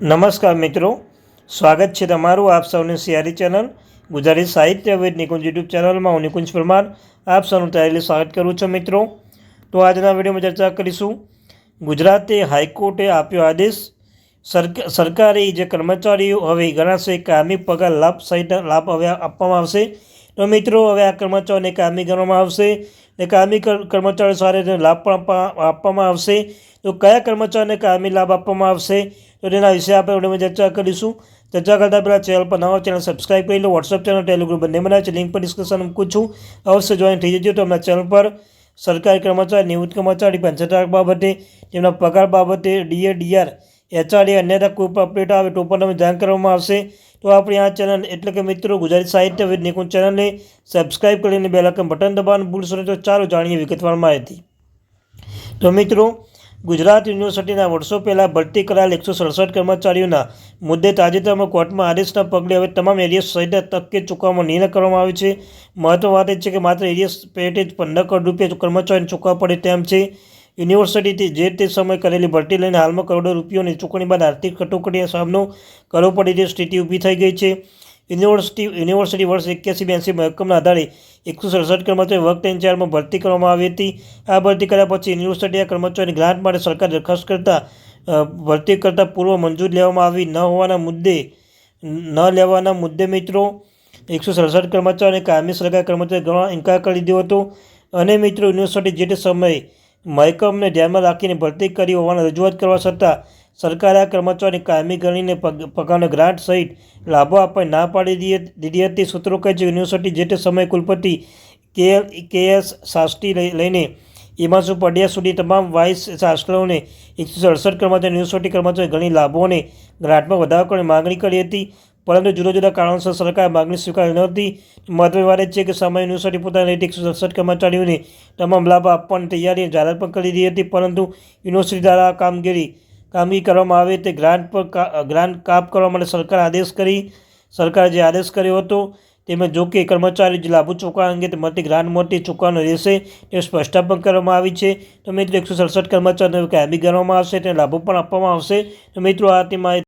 નમસ્કાર મિત્રો. સ્વાગત છે તમારું આપ સૌની સિયારી ચેનલ ગુજરાતી સાહિત્ય વિદ નિકુંજ યુટ્યુબ ચેનલમાં. હું નિકુંજ પરમાર આપ સૌનું તૈયારી સ્વાગત કરું છું મિત્રો. તો આજના વિડીયોમાં ચર્ચા કરીશું. ગુજરાતે હાઈકોર્ટે આપ્યો આદેશ. સરકારે જે કર્મચારીઓ હવે ગણાશે કામી પગાર લાભ સહિત લાભ હવે આપવામાં આવશે. તો મિત્રો, હવે આ કર્મચારીઓને કામી ગણવામાં આવશે. ને કાયમી સાથે લાભ પણ આપવા- આપવામાં આવશે. તો કયા કર્મચારીને કાયમી લાભ આપવામાં આવશે? તો તેના વિશે આપણે વિડીયોમાં ચર્ચા કરીશું. ચર્ચા કરતાં પહેલાં ચેનલ પર નવા ચેનલ સબસ્ક્રાઈબ કરી લો. વોટ્સઅપ ચેનલ ટેલિગ્રુપ બંને બનાવે છે. લિંક પર ડિસ્કશન મૂકું છું. અવશ્ય જોઈન થઈ જજો. તો અમારા ચેનલ પર સરકારી કર્મચારી નિવૃત્ત કર્મચારી પંચાયત બાબતે, તેમના પગાર બાબતે ડીએ ડીઆર એચઆરડી અન્યતા કોઈ પણ અપડેટ આવે તો પણ તમે જાણ કરવામાં આવશે. તો આપણી આ ચેનલ એટલે કે મિત્રો ગુજરાતી સાહિત્ય વિદ નિકુંજ ચેનલને સબસ્ક્રાઈબ કરીને બે આઇકન બટન દબાવવાનું ભૂલશો નહીં, તો ચાલો જાણીએ વિગતવાર માહિતી. તો મિત્રો, ગુજરાત યુનિવર્સિટીના વર્ષો પહેલાં ભરતી કરાયેલ એકસો સડસઠ કર્મચારીઓના મુદ્દે તાજેતરમાં કોર્ટમાં આદેશના પગલે હવે તમામ એરિયસ સહિત તકે ચૂકવવામાં નિર્ણય કરવામાં આવ્યો છે. મહત્વ વાત એ છે કે માત્ર એરિયસ પેટે જ પંદર કરોડ રૂપિયા કર્મચારીને ચૂકવવા પડે તેમ છે. યુનિવર્સિટીથી જે તે સમયે કરેલી ભરતી લઈને હાલમાં કરોડો રૂપિયાની ચૂકવણી બાદ આર્થિક કટોકટીનો સામનો કરવો પડે તેવી સ્થિતિ ઊભી થઈ ગઈ છે. યુનિવર્સિટી યુનિવર્સિટી વર્ષ એક્યાસી બ્યાસી મહેકમના આધારે એકસો સડસઠ કર્મચારી વર્ક ટાઈમ ચારમાં ભરતી કરવામાં આવી હતી. આ ભરતી કર્યા પછી યુનિવર્સિટી આ કર્મચારીની ગ્રાન્ટ માટે સરકાર દરખાસ્ત કરતા ભરતી કરતાં પૂર્વ મંજૂર લેવામાં આવી ન હોવાના મુદ્દે, ન લેવાના મુદ્દે મિત્રો, એકસો સડસઠ કર્મચારીઓને કાયમી સરકારી કર્મચારી ગણવા ઇન્કાર કરી દીધો હતો. અને મિત્રો, યુનિવર્સિટી જે તે સમયે મહેકમને ધ્યાનમાં રાખીને ભરતી કરી હોવાની રજૂઆત કરવા છતાં સરકારે આ કર્મચારીની કાયમી ગણીને પગ પગારનો ગ્રાન્ટ સહિત લાભો આપવા ના પાડી દીધી હતી. સૂત્રો કહે છે યુનિવર્સિટી જે તે સમયે કુલપતિ કે કે એસ શાસ્ત્રી લઈને હિમાંશુ પડ્યા સુધી તમામ વાઇસ ચાન્સલરોને એકસો સડસઠ કર્મચારી યુનિવર્સિટી કર્મચારી ઘણી લાભો અને ગ્રાન્ટમાં વધારો કરવાની માગણી કરી હતી. પરંતુ જુદા જુદા કારણોસર સરકારે માગણી સ્વીકારી નહોતી મહત્વની વાત છે કે સમય યુનિવર્સિટી પોતાની રીતે એકસો સડસઠ કર્મચારીઓને તમામ લાભ આપવાની તૈયારી જાહેરાત પણ કરી રહી હતી. પરંતુ યુનિવર્સિટી દ્વારા કામગીરી કામગીરી કરવામાં આવે તે ગ્રાન્ટ પર ગ્રાન્ટ કાપ કરવા માટે સરકાર આદેશ કરી, સરકારે જે આદેશ કર્યો હતો તેમાં જો કે કર્મચારી જે લાભો ચૂકવવા અંગે મળતી ગ્રાન્ટ મળતી ચૂકવવાનો રહેશે તે સ્પષ્ટતા કરવામાં આવી છે. તો મિત્રો, એકસો સડસઠ કર્મચારીઓને કાયમી કરવામાં આવશે, તેને લાભો પણ આપવામાં આવશે. તો મિત્રો, આ તેમાં